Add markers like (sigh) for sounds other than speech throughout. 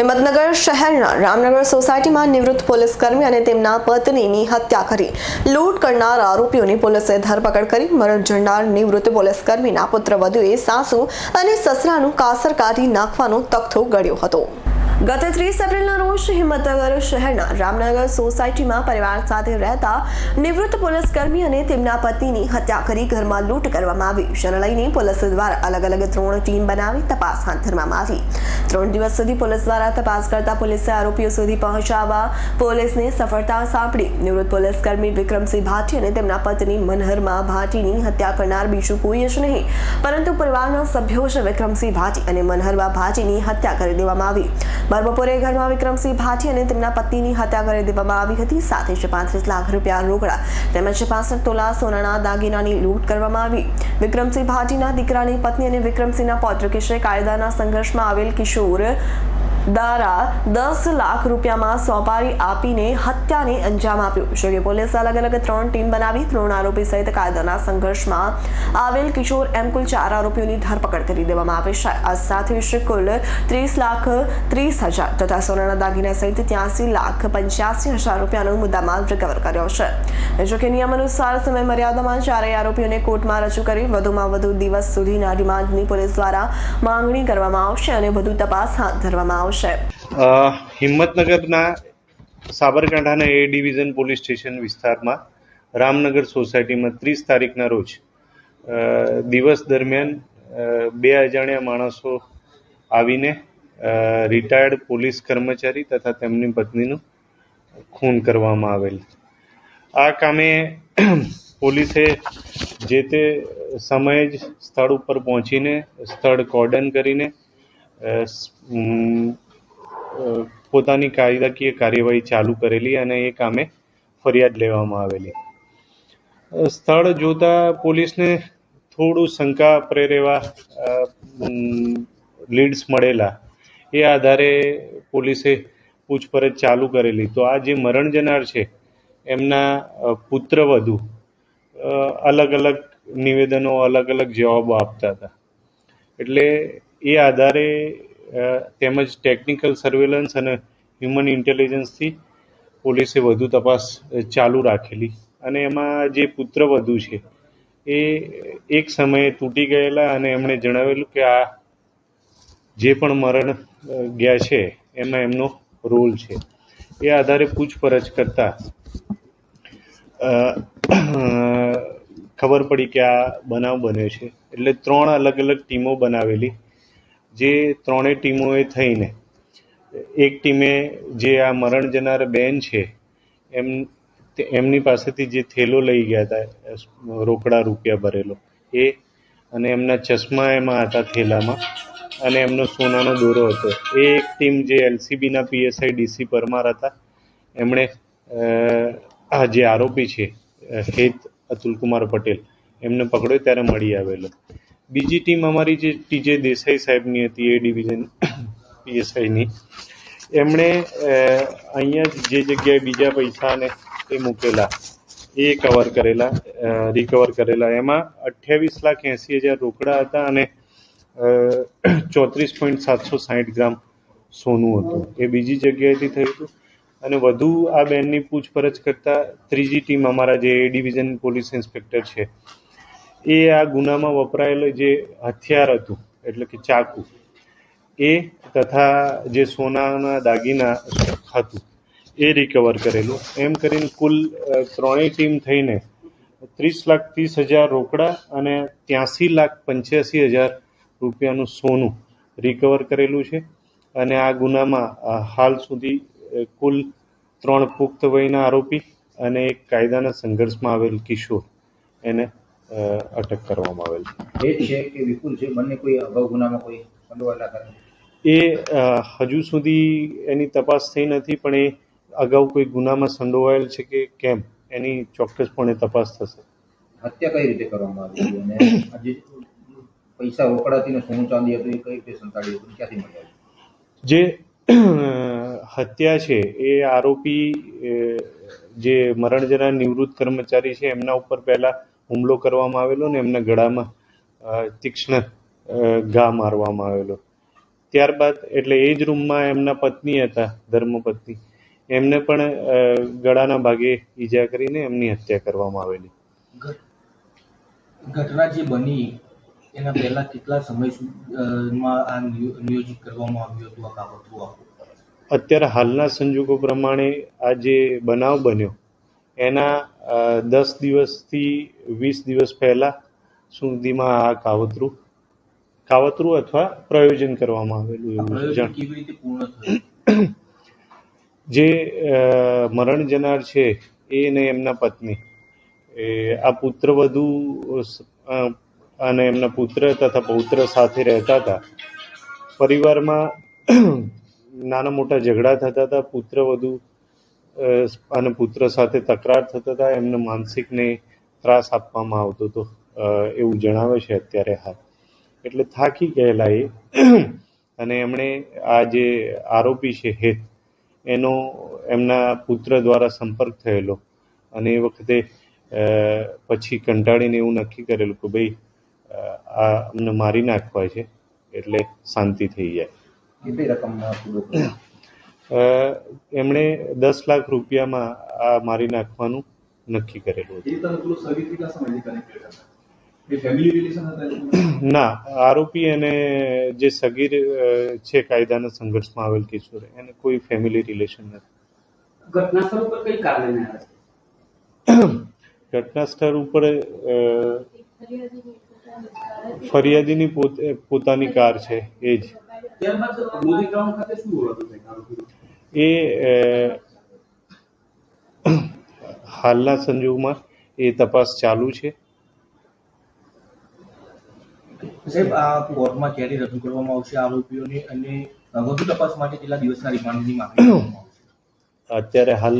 હિંમતનગર શહેરના રામનગર સોસાયટીમાં નિવૃત્ત પોલીસ કર્મી અને તેમના પત્નીની હત્યા કરી. લૂંટ કરનાર આરોપીઓની પોલીસે ધરપકડ કરી. મરણ જણનાર નિવૃત્ત પોલીસ કર્મીના પુત્રવધુએ સાસુ અને સસરાનું કાસર કાઢી નાખવાનો તખતો ગળ્યો હતો. ગત ત્રીસ એપ્રિલના રોજ હિંમતનગર શહેરના રામનગર સોસાયટીમાં પરિવાર સાથે રહેતા નિવૃત્ત પોલીસ કર્મી અને તેમના પત્નીની હત્યા કરી ઘરમાં લૂંટ કરવામાં આવી. જેને લઈને પોલીસ દ્વારા અલગ અલગ ત્રણ ટીમ બનાવી તપાસ હાથ ધરવામાં આવી. ત્રણ દિવસ સુધી પોલીસ દ્વારા તપાસ કરતા પોલીસે આરોપીઓ સુધી પહોંચાડવા પોલીસને સફળતા સાંપડી. નિવૃત્ત પોલીસ કર્મી વિક્રમસિંહ ભાટી અને તેમના પત્ની મનહરમાં ભાટીની હત્યા કરનાર બીજું કોઈ જ નહીં, પરંતુ પરિવારના સભ્યો જ વિક્રમસિંહ ભાટી અને મનહરબા ભાટીની હત્યા કરી દેવામાં આવી. બાર બપોરે ઘરમાં વિક્રમસિંહ ભાટી અને તેમના પત્નીની હત્યા કરી દેવામાં આવી હતી. સાથે જ પાંત્રીસ લાખ રૂપિયા રોકડા તેમજ પાસઠ તોલા સોનાના દાગીનાની લૂંટ કરવામાં આવી. વિક્રમસિંહ ભાટીના દીકરાની પત્ની અને વિક્રમસિંહના પૌત્ર કિશોરે કાયદાના સંઘર્ષમાં આવેલ કિશોર દ્વારા દસ લાખ રૂપિયામાં સોપારી આપીને હત્યાને અંજામ આપ્યો. જો કે પોલીસે અલગ અલગ ત્રણ ટીમ બનાવી, ત્રણ આરોપી સહિત કાયદાના સંઘર્ષમાં આવેલ કિશોર એમ કુલ ચાર આરોપીઓની ધરપકડ કરી દેવામાં આવી છે. આ સાથે કુલ ત્રીસ લાખ ત્રીસ હજાર તથા સોનાના દાગીના સહિત ત્યાસી લાખ પંચ્યાસી હજાર રૂપિયાનો મુદ્દામાલ રિકવર કર્યો છે. જો કે નિયમ અનુસાર સમય મર્યાદામાં ચારેય આરોપીઓને કોર્ટમાં રજૂ કરી વધુમાં વધુ દિવસ સુધીના રિમાન્ડની પોલીસ દ્વારા માંગણી કરવામાં આવશે અને વધુ તપાસ હાથ ધરવામાં આવશે. અ, હિંમતનગરના સાબરકાંઠાના એ ડિવિઝન પોલીસ સ્ટેશન વિસ્તારમાં રામનગર સોસાયટીમાં ત્રીસ તારીખના રોજ દિવસ દરમિયાન બે અજાણ્યા માણસો આવીને રિટાયર્ડ પોલીસ કર્મચારી તથા તેમની પત્નીનું ખૂન કરવામાં આવેલ. આ કામે પોલીસે જે તે સમયે જ સ્થળ ઉપર પહોંચીને સ્થળ કોર્ડન કરીને પોતાની કાયદાકીય કાર્યવાહી ચાલુ કરેલી અને એ કામે ફરિયાદ લેવામાં આવેલી. સ્થળ જોતા પોલીસને થોડું શંકા, પ્રેરેવા લીડ્સ મળેલા. એ આધારે પોલીસે પૂછપરછ ચાલુ કરેલી. તો આ જે મરણ જનાર છે, એમના પુત્ર પુત્રવધુ અલગ અલગ નિવેદનો અલગ અલગ જવાબો આપતા હતા. એટલે એ આધારે તેમજ ટેકનિકલ સર્વેલન્સ અને હ્યુમન ઇન્ટેલિજન્સથી પોલીસે વધુ તપાસ ચાલુ રાખેલી. અને એમાં જે પુત્રવધુ છે, એ એક સમયે તૂટી ગયેલા અને એમણે જણાવેલું કે આ જે પણ મરણ ગયા છે, એમાં એમનો રોલ છે. એ આધારે પૂછપરછ કરતા ખબર પડી કે આ બનાવ બન્યો છે. એટલે ત્રણ અલગ અલગ ટીમો બનાવેલી. જે ત્રણેય ટીમોએ થઈને, એક ટીમે જે આ મરણ જનાર બેન છે, એમ એમની પાસેથી જે થેલો લઈ ગયા હતા રોકડા રૂપિયા ભરેલો, એ અને એમના ચશ્મા એમાં હતા થેલામાં, અને એમનો સોનાનો દોરો હતો. એ એક ટીમ જે એલસીબીના પીએસઆઈ ડીસી પરમાર હતા, એમણે આ જે આરોપી છે હેત અતુલકુમાર પટેલ, એમને પકડ્યો ત્યારે મળી આવેલો. બીજી ટીમ અમારી જે ટીજે દેસાઈ સાહેબની હતી, એ ડિવિઝન પીએસઆઈની. એમણે અહીંયા જે જગ્યાએ બીજા પૈસાને એ મૂકેલા, એ કવર કરેલા રિકવર કરેલા. એમાં અઠ્યાવીસ લાખ એંસી હજાર રોકડા હતા અને ચોત્રીસ પોઈન્ટ સાતસો સાહીઠ ગ્રામ સોનું હતું. એ બીજી જગ્યાએથી થયું હતું. અને વધુ આ બેનની પૂછપરછ કરતા ત્રીજી ટીમ અમારા જે એ ડિવિઝન પોલીસ ઇન્સ્પેક્ટર છે એ આ ગુનામાં વપરાયેલું જે હથિયાર હતું, એટલે કે ચાકુ, એ તથા જે સોનાના દાગીના હતું, એ રિકવર કરેલું. એમ કરીને કુલ ત્રણેય ટીમ થઈને ત્રીસ લાખ ત્રીસ હજાર રોકડા અને ત્યાંસી લાખ પંચ્યાસી હજાર રૂપિયાનું સોનું રિકવર કરેલું છે. અને આ ગુનામાં હાલ સુધી કુલ ત્રણ પુખ્ત વયના આરોપી અને એક કાયદાના સંઘર્ષમાં આવેલ કિશોર. એને અટક કરવામાં આવેલ. છે એ છે કે વિપુલ છે બંને કોઈ અગાઉ ગુનામાં કોઈ સંડોવાયેલા કારણે એ હજુ સુધી એની તપાસ થઈ નથી પણ એ અગાઉ કોઈ ગુનામાં સંડોવાયેલ છે કે કેમ? એની ચોક્કસપણે તપાસ થશે. હત્યા કઈ રીતે કરવામાં આવી અને આજે પૈસા રોકડાથી ને સોનું ચાંદી હતું એ કઈ રીતે સંતાડી હતું? ક્યાંથી મળ્યા જે હત્યા છે એ આરોપી જે મરણજના નિવૃત્ત કર્મચારી છે એમના ઉપર પહેલા હુમલો કરવામાં આવેલો ને એમના ગળામાં તીક્ષ્ણ ઘા મારવામાં આવેલો. ત્યારબાદ એટલે એ જ રૂમમાં એમના પત્ની હતા ધર્મપત્ની. એમને પણ ગળાના ભાગે ઈજા કરીને એમની હત્યા કરવામાં આવેલી. ઘટના જે બની એના પહેલા કેટલા સમયમાં આ નિયોજિત કરવામાં આવ્યું હતું આ અત્યારે હાલના સંજોગો પ્રમાણે આ જે બનાવ બન્યો એના દસ દિવસથી વીસ દિવસ પહેલા સુધીમાં આ કાવતરું કાવતરું અથવા પ્રયોજન કરવામાં આવેલું એવું થયું? (clears throat) જે મરણ જનાર છે એ ને એમના પત્ની. એ આ પુત્રવધુ અને એમના પુત્ર તથા પૌત્ર સાથે રહેતા હતા. પરિવારમાં (clears throat) નાના મોટા ઝઘડા થતા હતા. પુત્રવધુ અને પુત્ર સાથે તકરાર થતા હતા એમને માનસિકને ત્રાસ આપવામાં આવતો હતો. એવું જણાવે છે અત્યારે હાલ. એટલે થાકી ગયેલા એ. અને એમણે આ જે આરોપી છે હેત એનો એમના પુત્ર દ્વારા સંપર્ક થયેલો. અને એ વખતે પછી કંટાળીને એવું નક્કી કરેલું કે ભાઈ આ અમને મારી નાખવા છે એટલે શાંતિ થઈ જાય. કેટલી અ, એમણે દસ લાખ રૂપિયામાં આ મારી નાખવાનું નક્કી કરેલું હતું? ના આરોપી અને જે સગીર છે કાયદાના સંઘર્ષમાં આવેલ કિશોર એને કોઈ ફેમિલી રિલેશન નથી. ઘટના સ્થળ ઉપર ફરિયાદીની પોતે પોતાની કાર છે એ જ. એ હાલના સંજોગમાં એ તપાસ ચાલુ છે. સાહેબ આ કોર્ટમાં ક્યારે રજૂ કરવામાં આવશે આરોપીઓને અને વધુ તપાસ માટે કેટલા દિવસના રિમાન્ડની માંગણી અત્યારે હાલ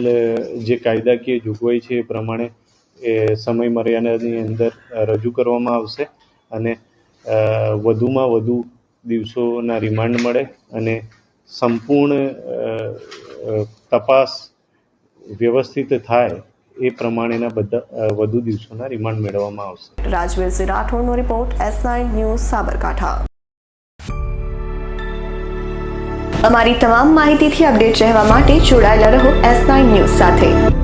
જે કાયદાકીય જોગવાઈ છે એ પ્રમાણે એ સમય મર્યાદાની અંદર રજૂ કરવામાં આવશે અને વધુમાં વધુ દિવસોના રિમાન્ડ મળે અને સંપૂર્ણ તપાસ વ્યવસ્થિત થાય એ પ્રમાણેના બધા વધુ દિવસોના રિમાન્ડ મેળવવામાં આવશે. Rajvirsinh રાઠોડનો report S nine news Sabarkantha. અમારી તમામ માહિતીથી અપડેટ રહેવા માટે જોડાયેલા રહો એસ નાઇન ન્યૂઝ સાથે.